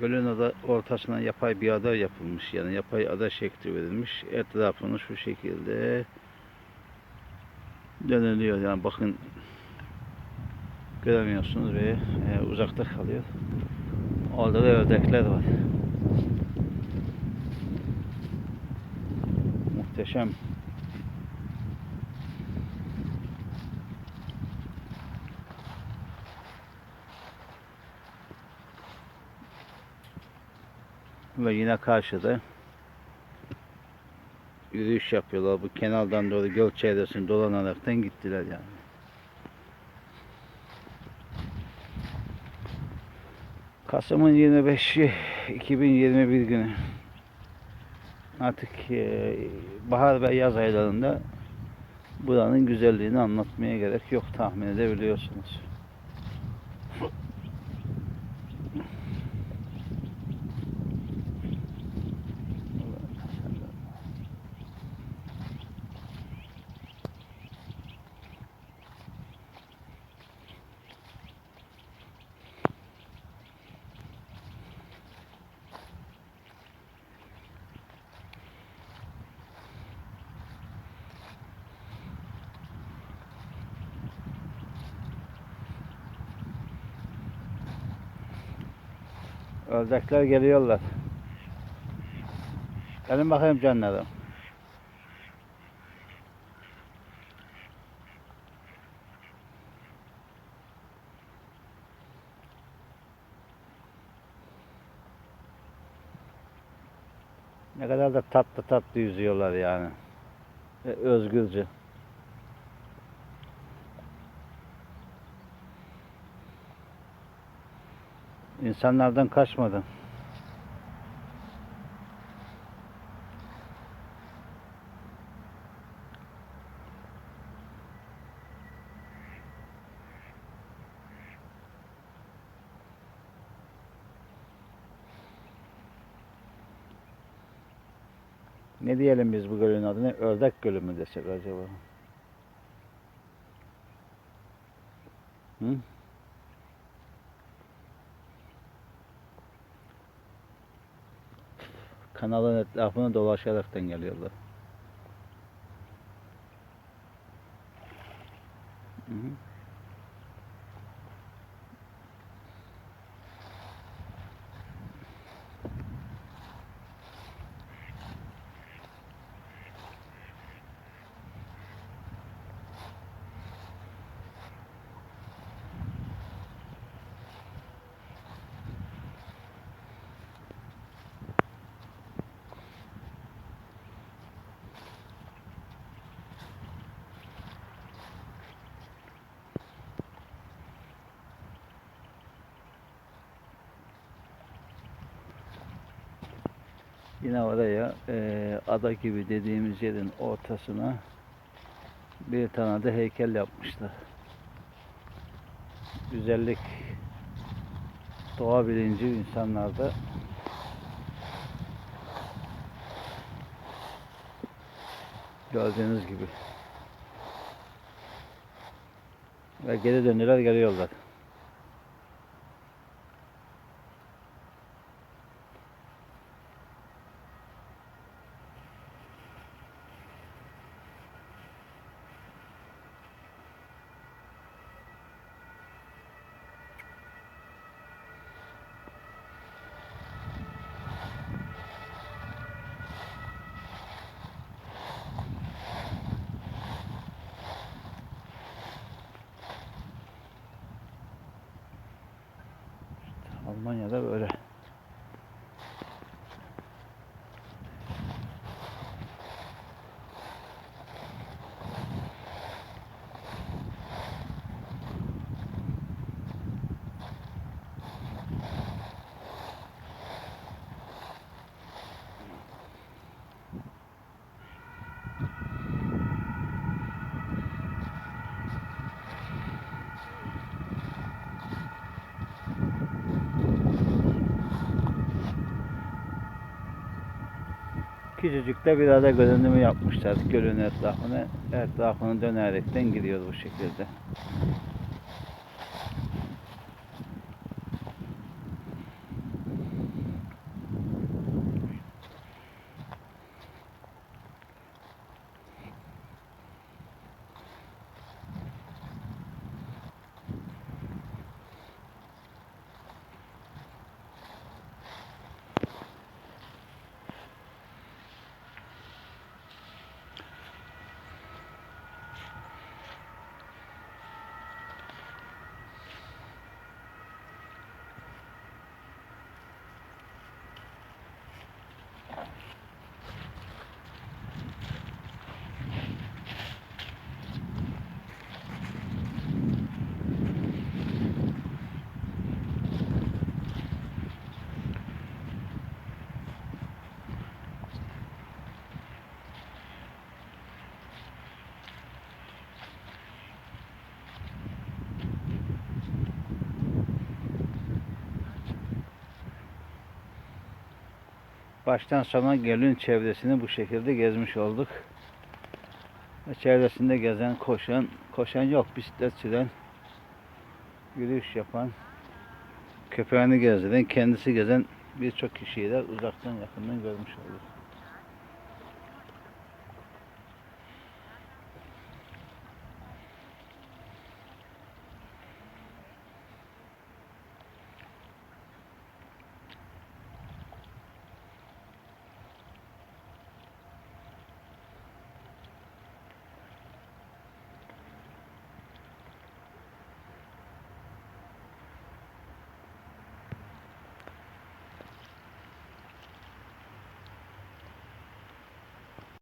Gölün ada ortasına yapay bir ada yapılmış. Yani yapay ada şekli verilmiş. Etrafını şu şekilde dönülüyor. Yani bakın göremiyorsunuz ve e, uzakta kalıyor. Orada da ördekler var. Muhteşem. Ve yine karşıda yürüyüş yapıyorlar. Bu kenardan doğru göl çevresini dolanaraktan gittiler yani. Kasım'ın 25'i 2021 günü. Artık e, bahar ve yaz aylarında buranın güzelliğini anlatmaya gerek yok tahmin edebiliyorsunuz. Ördekler geliyorlar. Gelin bakayım canlarım. Ne kadar da tatlı tatlı yüzüyorlar yani. Ve özgürce. İnsanlardan kaçmadan. Ne diyelim biz bu gölün adına? Ördek Gölü mü desek acaba? Hı? Kanalın etrafını dolaşaraktan geliyorlar. Hı hı. Yine oraya eee, ada gibi dediğimiz yerin ortasına bir tane de heykel yapmışlar. Güzellik, doğa bilinci insanlarda gördüğünüz gibi. Ve geri döndüler geliyorlar. Almanya'da böyle. Küçücük de bir ada görünümü yapmışlar gölün etrafını. Etrafını dönerekten gidiyor bu şekilde. Baştan sona Gölün çevresini bu şekilde gezmiş olduk. Ve çevresinde gezen, koşan, koşan yok, bisiklet süren, yürüyüş yapan, köpeğini gezdiren, kendisi gezen birçok kişiyi de uzaktan yakından görmüş olduk.